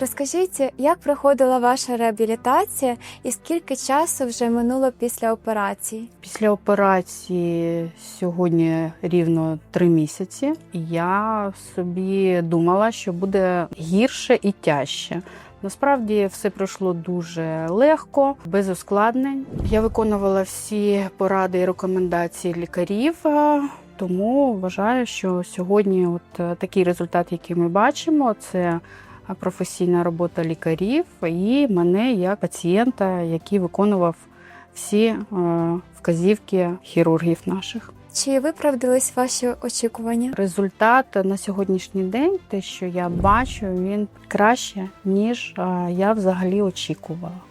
Розкажіть, як проходила ваша реабілітація і скільки часу вже минуло після операції? Після операції сьогодні рівно три місяці. Я собі думала, що буде гірше і тяжче. Насправді все пройшло дуже легко, без ускладнень. Я виконувала всі поради і рекомендації лікарів. е, Тому вважаю, що сьогодні, от е, такий результат, який ми бачимо, це професійна робота лікарів і мене як пацієнта, який виконував всі е, вказівки хірургів наших. Чи виправдались ваші очікування? Результат на сьогоднішній день, те, що я бачу, він краще ніж е, я взагалі очікувала.